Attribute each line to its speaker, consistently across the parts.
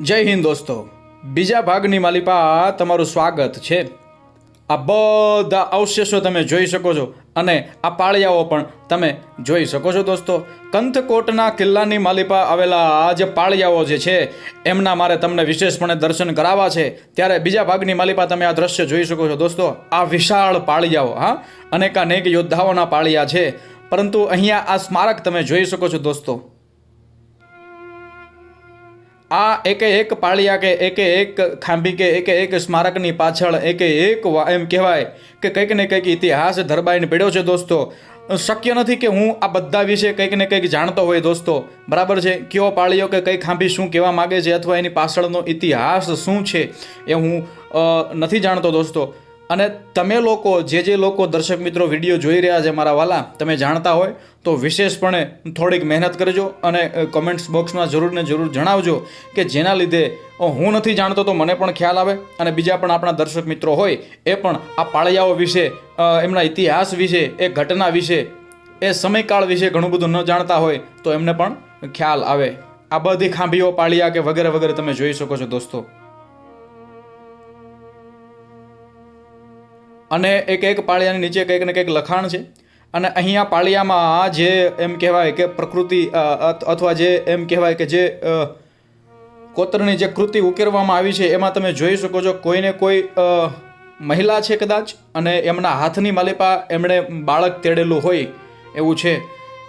Speaker 1: જય હિન્દ દોસ્તો. બીજા ભાગની માલિપા તમારું સ્વાગત છે. આ બધા અવશેષો તમે જોઈ શકો છો અને આ પાળિયાઓ પણ તમે જોઈ શકો છો દોસ્તો. કંથકોટના કિલ્લાની માલિપા આવેલા જે પાળિયાઓ જે છે, એમના મારે તમને વિશેષપણે દર્શન કરાવવા છે. ત્યારે બીજા ભાગની માલિપા તમે આ દ્રશ્ય જોઈ શકો છો દોસ્તો. આ વિશાળ પાળિયાઓ, હા? અનેકાનેક યોદ્ધાઓના પાળિયા છે. પરંતુ અહીંયા આ સ્મારક તમે જોઈ શકો છો દોસ્તો. આ એકે એક પાળિયા કે એકે એક ખાંભી કે એકે એક સ્મારકની પાછળ એકે એક એમ કહેવાય કે કંઈક ને કંઈક ઇતિહાસ ધરબાઈને પડ્યો છે દોસ્તો. શક્ય નથી કે હું આ બધા વિશે કંઈક ને કંઈક જાણતો હોય દોસ્તો. બરાબર છે? કયો પાળિયો કે કઈ ખાંભી શું કહેવા માગે છે અથવા એની પાછળનો ઇતિહાસ શું છે એ હું નથી જાણતો દોસ્તો. અને તમે લોકો, જે જે લોકો દર્શક મિત્રો વીડિયો જોઈ રહ્યા છે મારા વાલા, તમે જાણતા હોય, તો વિશેષપણે થોડીક મહેનત કરજો અને કમેન્ટ્સ બોક્સમાં જરૂર ને જરૂર જણાવજો કે જેના લીધે હું નથી જાણતો તો મને પણ ખ્યાલ આવે અને બીજા પણ આપણા દર્શક મિત્રો હોય, એ પણ આ પાળિયાઓ વિશે એમના ઇતિહાસ વિશે, એ ઘટના વિશે, એ સમયકાળ વિશે ઘણું બધું ન જાણતા હોય, તો એમને પણ ખ્યાલ આવે. આ બધી ખાંભીઓ, પાળિયા કે વગેરે વગેરે તમે જોઈ શકો છો દોસ્તો. અને એક એક પાળિયાની નીચે કંઈક ને કંઈક લખાણ છે. અને અહીંયા પાળિયામાં જે એમ કહેવાય કે પ્રકૃતિ અથવા જે એમ કહેવાય કે જે કોતરની જે કૃતિ ઉકેરવામાં આવી છે, એમાં તમે જોઈ શકો છો કોઈને કોઈ મહિલા છે કદાચ અને એમના હાથની માલિપા એમણે બાળક તેડેલું હોય એવું છે.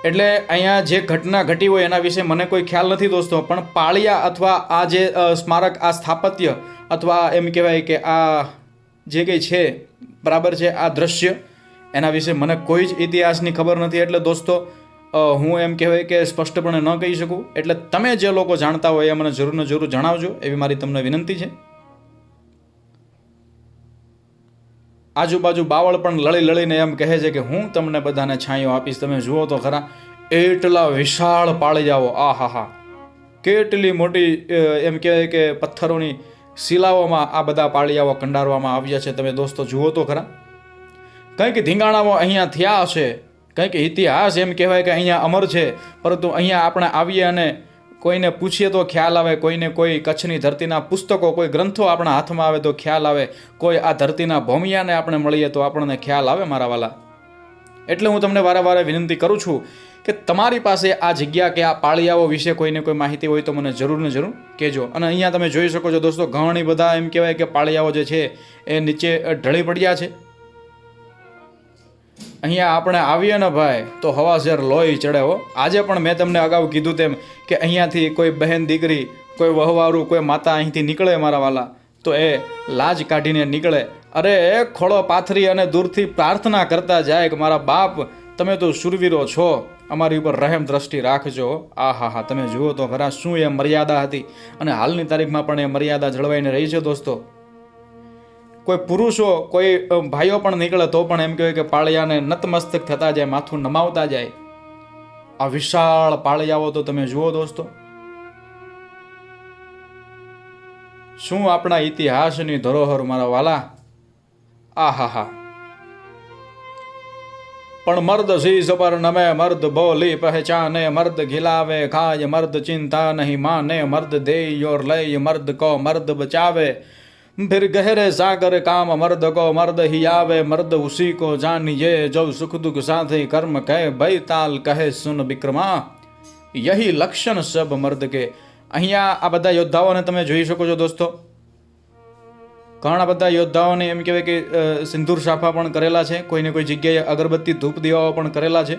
Speaker 1: એટલે અહીંયા જે ઘટના ઘટી હોય એના વિશે મને કોઈ ખ્યાલ નથી દોસ્તો, પણ પાળિયા અથવા આ જે સ્મારક, આ સ્થાપત્ય અથવા એમ કહેવાય કે આ જે કંઈ છે બરાબર છે આ દ્રશ્ય. એના વિશે મને કોઈ જ ઇતિહાસની ખબર નથી. એટલે દોસ્તો હું એમ કહેવાય કે સ્પષ્ટપણે ન કહી શકું. એટલે તમે જે લોકો જાણતા હોય એ મને જરૂર ને જરૂર જણાવજો. એવી મારી તમને વિનંતી છે. આજુબાજુ બાવળ પણ લળી લળીને એમ કહે છે કે હું તમને બધાને છાંયો આપીશ. તમે જુઓ તો ખરા, એટલા વિશાળ પાળી જાઓ આ હા હા કેટલી મોટી એમ કહેવાય કે પથ્થરોની શિલાઓમાં આ બધા પાળિયાઓ કંડારવામાં આવ્યા છે. તમે દોસ્તો જુઓ તો ખરા. કંઈક ધીંગાણાઓ અહીંયા થયા હશે, કંઈક ઇતિહાસ એમ કહેવાય કે અહીંયા અમર છે. પરંતુ અહીંયા આપણે આવીએ અને કોઈને પૂછીએ તો ખ્યાલ આવે, કોઈને કોઈ કચ્છની ધરતીના પુસ્તકો, કોઈ ગ્રંથો આપણા હાથમાં આવે તો ખ્યાલ આવે. કોઈ આ ધરતીના ભૌમિયાને આપણે મળીએ તો આપણને ખ્યાલ આવે, મારા વાલા. એટલે હું તમને વારંવાર વારે વિનંતી કરું છું કે તમારી પાસે આ જગ્યા કે આ પાળિયાઓ વિશે કોઈને કોઈ માહિતી હોય તો મને જરૂર ને જરૂર કહેજો. અને અહીંયા તમે જોઈ શકો છો દોસ્તો, ઘણી બધા એમ કહેવાય કે પાળિયાઓ જે છે એ નીચે ઢળી પડ્યા છે. અહીંયા આપણે આવીએ ને ભાઈ, તો હવાશેર લોહી ચડે હો. આજે પણ મેં તમને અગાઉ કીધું તેમ કે અહીંયાથી કોઈ બહેન દીકરી, કોઈ વહવારું, કોઈ માતા અહીંથી નીકળે મારા વાલા. તો એ લાજ કાઢીને નીકળે. અરે ખોળો પાથરી અને દૂરથી પ્રાર્થના કરતા જાય કે મારા બાપ, તમે તો શુરવીરો છો. અમારી ઉપર રહેમ દ્રષ્ટિ રાખજો. આ હા હા તમે જુઓ તો ખરા શું એ મર્યાદા હતી. અને હાલની તારીખમાં પણ એ મર્યાદા જળવાઈને રહી છે દોસ્તો. કોઈ પુરુષો, કોઈ ભાઈઓ પણ નીકળે તો પણ એમ કહેવાય કે પાળિયાને નતમસ્તક થતા જાય, માથું નમાવતા જાય. આ વિશાળ પાળિયાઓ તો તમે જુઓ દોસ્તો. શું આપણા ઇતિહાસની ધરોહર મારા વાલા આ હા હા પણ મર્દ શીશ પર નમે મર્દ બોલી પહેચાને મર્દ ખિલાવે ખાય મર્દ ચિંતા નહીં માને મર્દ દે યોર લય મર્દ કો મર્દ બચાવે फिर गहरे सागर काम मर्द को मर्द ही आवे मर्द उसी को जानिए जो सुख दुख साथे कर्म कहे भय ताल કહે સુન વિક્રમા યહી લક્ષણ સબ મર્દ કે અહીંયા આ બધા યોદ્ધાઓને તમે જોઈ શકો છો દોસ્તો. ઘણા બધા યોદ્ધાઓને એમ કહેવાય કે સિંદૂર સાફા પણ કરેલા છે. કોઈને કોઈ જગ્યાએ અગરબત્તી ધૂપ દીવાઓ પણ કરેલા છે.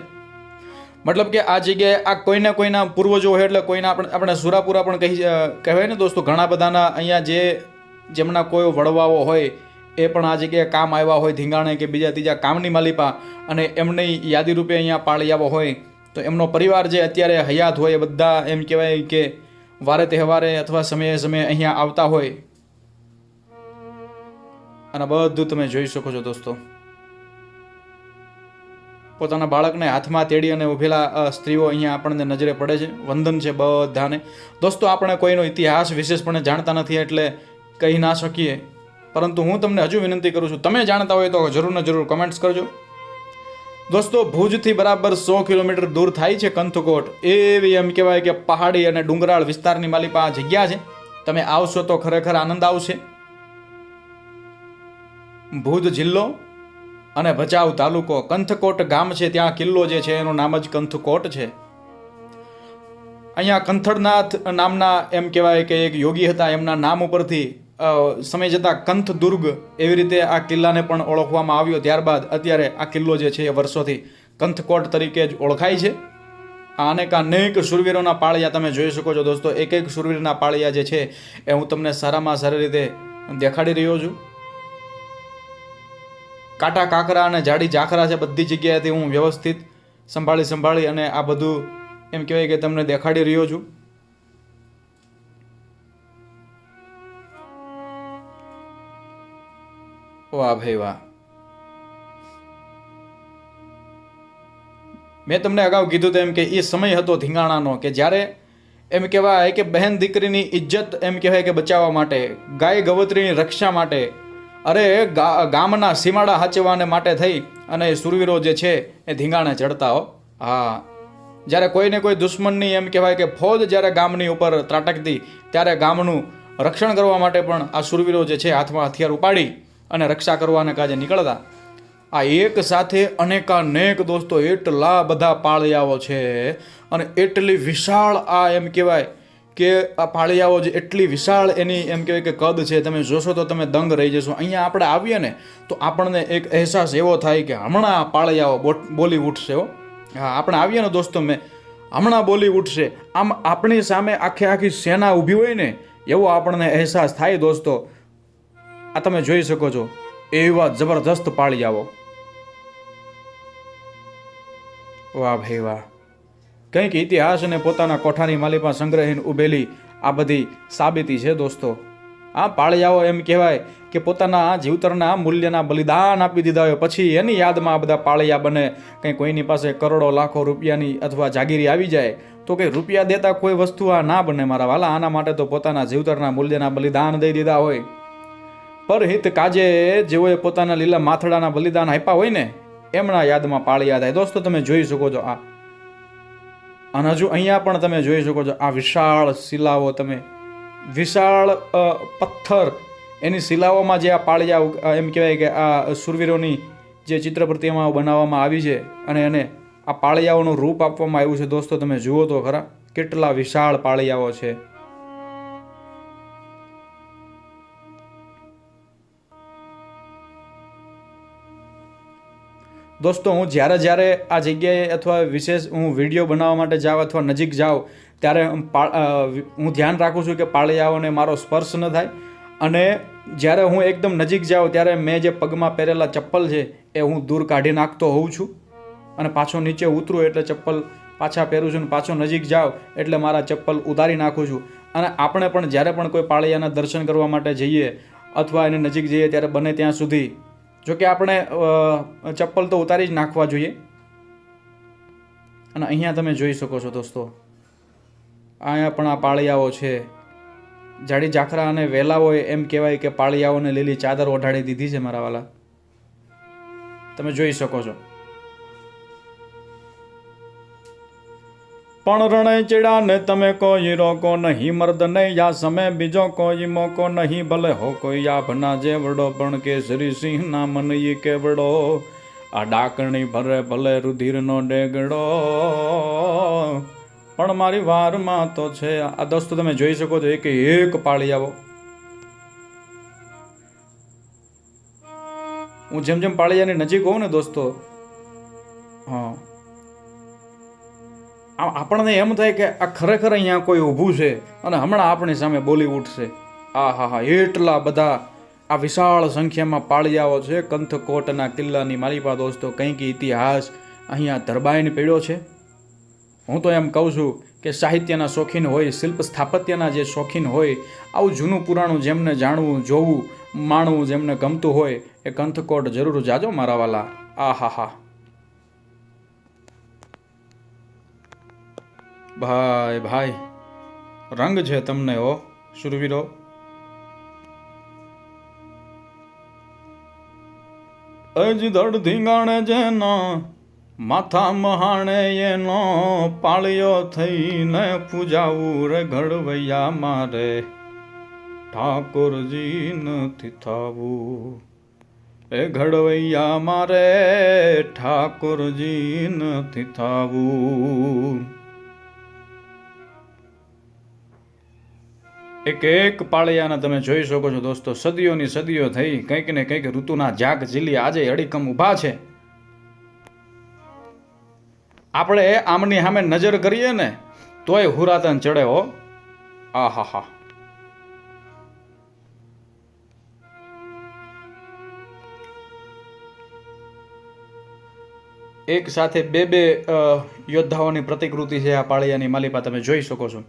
Speaker 1: મતલબ કે આ જગ્યાએ આ કોઈને કોઈના પૂર્વજો હોય એટલે કોઈના આપણે આપણે સુરાપુરા પણ કહી કહેવાય ને દોસ્તો, ઘણા બધાના અહીંયા જે, જેમના કોઈ વડવાઓ હોય, એ પણ આ જગ્યાએ કામ આવ્યા હોય ધીંગાણે કે બીજા ત્રીજા કામની માલિપા અને એમની યાદી રૂપે અહીંયા પાળી આવ્યો હોય. તો એમનો પરિવાર જે અત્યારે હયાત હોય એ બધા એમ કહેવાય કે વારે તહેવારે અથવા સમયે સમયે અહીંયા આવતા હોય. અને બધું તમે જોઈ શકો છો દોસ્તો. પોતાના બાળકને હાથમાં તેડી અને ઊભેલા સ્ત્રીઓ અહીંયા આપણને નજરે પડે છે. વંદન છે બધાને. દોસ્તો, આપણે કોઈનો ઇતિહાસ વિશેષપણે જાણતા નથી એટલે કહી ના શકીએ. પરંતુ હું તમને હજુ વિનંતી કરું છું, તમે જાણતા હોય તો જરૂર ને જરૂર કમેન્ટ્સ કરજો. દોસ્તો, ભુજથી બરાબર સો કિલોમીટર દૂર થાય છે કંથકોટ. એવી એમ કહેવાય કે પહાડી અને ડુંગરાળ વિસ્તારની માલિપા આ જગ્યા છે. તમે આવશો તો ખરેખર આનંદ આવશે. ભુજ જિલ્લો અને ભચાઉ તાલુકો. કંથકોટ ગામ છે, ત્યાં કિલ્લો જે છે, એનું નામ જ કંથકોટ છે. અહીંયા કંથળનાથ નામના એમ કહેવાય કે એક યોગી હતા, એમના નામ ઉપરથી સમય જતાં કંથ દુર્ગ એવી રીતે આ કિલ્લાને પણ ઓળખવામાં આવ્યો. ત્યારબાદ અત્યારે આ કિલ્લો જે છે એ વર્ષોથી કંથકોટ તરીકે જ ઓળખાય છે. આ અનેક અનેક શૂરવીરોના પાળિયા તમે જોઈ શકો છો દોસ્તો. એક એક શૂરવીરના પાળિયા જે છે એ હું તમને સારામાં સારી રીતે દેખાડી રહ્યો છું. કાંટા કાકરા અને જાડી ઝાખરા છે બધી જગ્યાએથી હું વ્યવસ્થિત સંભાળી સંભાળી અને આ બધું એમ કહેવાય કે તમને દેખાડી રહ્યો છું. વાહ ભાઈ વાહ. મેં તમને અગાઉ કીધું તેમ કે એ સમય હતો ધીંગાણાનો કે જ્યારે એમ કહેવાય કે બહેન દીકરીની ઇજ્જત એમ કહેવાય કે બચાવવા માટે, ગાય ગવત્રીની રક્ષા માટે, અરે ગામના સીમાડા હાચવાને માટે થઈ અને સુરવીરો જે છે એ ધીંગાણે ચડતા હો. હા. જ્યારે કોઈને કોઈ દુશ્મનની એમ કહેવાય કે ફોજ જ્યારે ગામની ઉપર ત્રાટકતી, ત્યારે ગામનું રક્ષણ કરવા માટે પણ આ સુરવીરો જે છે હાથમાં હથિયાર ઉપાડી અને રક્ષા કરવાના કાજે નીકળતા. આ એક સાથે અનેકાનેક દોસ્તો એટલા બધા પાળિયાઓ છે અને એટલી વિશાળ આ એમ કહેવાય કે આ પાળિયાઓ જે એટલી વિશાળ એની એમ કહેવાય કે કદ છે, તમે જોશો તો તમે દંગ રહી જશો. અહીંયા આપણે આવીએ ને તો આપણને એક અહેસાસ એવો થાય કે હમણાં આ પાળિયાઓ બોલી ઉઠશે હો. હા, આપણે આવીએ ને દોસ્તો મેં. હમણાં બોલી ઉઠશે આમ આપણી સામે આખી આખી સેના ઊભી હોય ને એવો આપણને અહેસાસ થાય દોસ્તો. આ તમે જોઈ શકો છો એવા જબરદસ્ત પાળિયાઓ વાહ ભાઈ વાહ. કંઈક ઇતિહાસ અને પોતાના કોઠાની માલિકમાં સંગ્રહીને ઉભેલી આ બધી સાબિતી છે દોસ્તો. આ પાળિયાઓ એમ કહેવાય કે પોતાના જીવતરના મૂલ્યના બલિદાન આપી દીધા હોય, પછી એની યાદમાં આ બધા પાળિયા બને. કંઈ કોઈની પાસે કરોડો, લાખો રૂપિયાની અથવા જાગીરી આવી જાય, તો કંઈ રૂપિયા દેતા કોઈ વસ્તુ આ ના બને. મારા વાલા, આના માટે તો પોતાના જીવતરના મૂલ્યના બલિદાન દઈ દીધા હોય. પરહિત કાજે જેઓએ પોતાના લીલા માથડાના બલિદાન આપ્યા હોય ને, એમના યાદમાં પાળિયા થાય દોસ્તો, તમે જોઈ શકો છો આ. અને હજુ અહીંયા પણ તમે જોઈ શકો છો આ વિશાળ શિલાઓ તમે. વિશાળ પથ્થર. એની શિલાઓમાં જે આ પાળિયા એમ કહેવાય કે આ સુરવીરોની જે ચિત્ર પ્રતિમાઓ બનાવવામાં આવી છે અને એને આ પાળિયાઓનું રૂપ આપવામાં આવ્યું છે. દોસ્તો, તમે જુઓ તો ખરા, કેટલા વિશાળ પાળિયાઓ છે. દોસ્તો, હું જ્યારે જ્યારે આ જગ્યાએ અથવા વિશેષ હું વીડિયો બનાવવા માટે જાઉં અથવા નજીક જાઉં, ત્યારે હું ધ્યાન રાખું છું કે પાળિયાઓને મારો સ્પર્શ ન થાય. અને જ્યારે હું એકદમ નજીક જાઉં, ત્યારે મેં જે પગમાં પહેરેલા ચપ્પલ છે, એ હું દૂર કાઢી નાખતો હોઉં છું. અને પાછો નીચે ઉતરું એટલે ચપ્પલ પાછા પહેરું છું અને પાછો નજીક જાઉં એટલે મારા ચપ્પલ ઉતારી નાખું છું. અને આપણે પણ જ્યારે પણ કોઈ પાળિયાના દર્શન કરવા માટે જઈએ અથવા એને નજીક જઈએ, ત્યારે બને ત્યાં સુધી જો કે આપણે ચપ્પલ તો ઉતારી જ નાખવા જોઈએ. અને અહીંયા તમે જોઈ શકો છો દોસ્તો, અહીંયા પણ આ પાળિયાઓ છે. જાડી જાખરા અને વેલાઓએ એમ કહેવાય કે પાળિયાઓને લીલી ચાદર ઓઢાડી દીધી છે મારા વાલા. તમે જોઈ શકો છો. પણ રણે ચેડા ને તમે કોઈ રોકો નહીં, મર્દ નહીં, યા સમે બીજો કોઈ મોકો નહીં, ભલે હો કોઈ આભના જેવડો, પણ કેસરી સિંહ ના મન ઈ કેવડો? આ ડાકણી ભરે ભલે રુધિરનો ડેગડો. પણ મારી વારમાં તો છે, આ દોસ્તો તમે જોઈ શકો છો, એક એક પાળી આવો. હું જેમ જેમ પાળીયાની નજીક હોઉં ને દોસ્તો, હા. આપણને એમ થાય કે આ ખરેખર અહીંયા કોઈ ઊભું છે અને હમણાં આપણી સામે બોલી ઉઠશે. આ, હા હા, એટલા બધા આ વિશાળ સંખ્યામાં પાળિયાઓ છે, કંથકોટના કિલ્લાની માલિપા દોસ્તો કંઈક ઇતિહાસ અહીંયા ધરબાઈને પીડ્યો છે. હું તો એમ કહું છું કે સાહિત્યના શોખીન હોય, શિલ્પ સ્થાપત્યના જે શોખીન હોય, આવું જૂનું પુરાણું જેમને જાણવું, જોવું, માણવું, જેમને ગમતું હોય, એ કંથકોટ જરૂર જાજો મારા વાલા. આ, હા હા. ભાઈ ભાઈ, રંગ છે તમને ઓ શુરવીરો અજ ધડ ધીંગાણે જેનો, માથા મહાણે એનો પાળ્યો થઈને પૂજાવું રે ઘડવૈયા મારે. ઠાકોરજી નથી થાવું એ ઘડવૈયા મારે ઠાકોરજી નથી થાવું એક એક પાળિયાના તમે જોઈ શકો છો દોસ્તો, સદીઓની સદીઓ થઈ, કંઈક ને કંઈક ઋતુના જાગ ઝીલી આજે અડીકમ ઊભા છે. આપણે આમની સામે નજર કરીએ ને, તોય હુરાતન ચડે હો. આ હા હા એક સાથે બે બે યોદ્ધાઓની પ્રતિકૃતિ છે આ પાળિયાની માલિપા, તમે જોઈ શકો છો.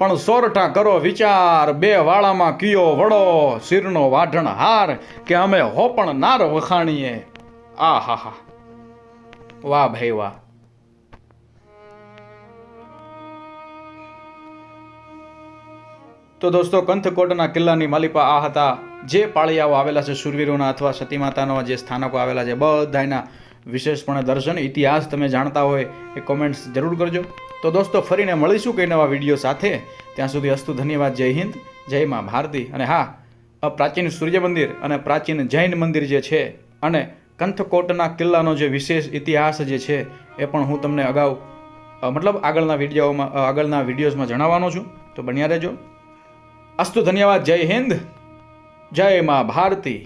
Speaker 1: પણ સોરઠા કરો વિચાર, બે વાળામાં કિયો વડો શિરનો વાઢણ હાર, કે અમે હોપણ નાર વખાણીએ. આ હા હા વાહ ભાઈ વાહ. તો દોસ્તો, કંથકોટના કિલ્લાની માલિપા આ હતા. જે પાળિયાઓ આવેલા છે, સુરવીરોના અથવા સતી માતાના જે સ્થાનકો આવેલા છે બધાના વિશેષપણે દર્શન, ઇતિહાસ તમે જાણતા હોય એ કોમેન્ટ્સ જરૂર કરજો. તો દોસ્તો, ફરીને મળીશું કંઈ નવા વીડિયો સાથે. ત્યાં સુધી અસ્તુ ધન્યવાદ, જય હિન્દ, જય મા ભારતી. અને હા પ્રાચીન સૂર્ય મંદિર અને પ્રાચીન જૈન મંદિર જે છે અને કંથકોટના કિલ્લાનો જે વિશેષ ઇતિહાસ જે છે એ પણ હું તમને અગાઉ મતલબ આગળના વિડીયોમાં આગળના વિડીયોઝમાં જણાવવાનો છું. તો બન્યા રહેજો. અસ્તુ ધન્યવાદ, જય હિન્દ, જય મા ભારતી.